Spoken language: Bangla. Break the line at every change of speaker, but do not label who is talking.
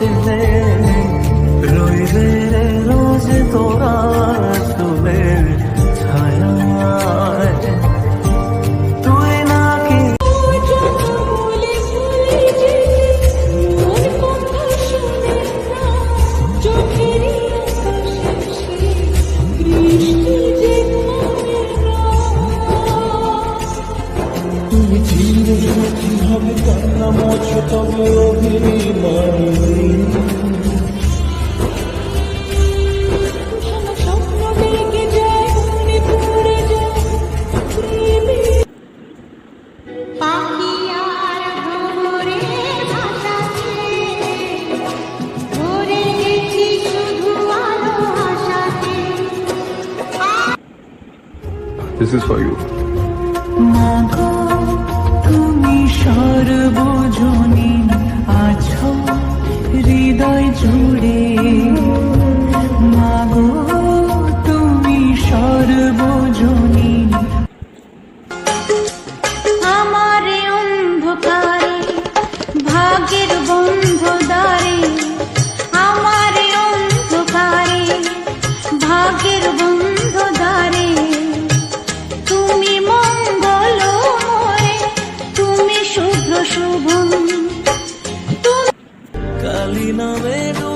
দিলে রইবে রে রোজ তোরা চুলের ছায়া তুমি চিরে কীভাবে কান্না মোছো তবে অভিমানী।
দিস ইজ ফর ইউ
তুমি সর্বজনী আছো হৃদয় জুড়ে। মাগো তুমি সর্বজনী
তুমি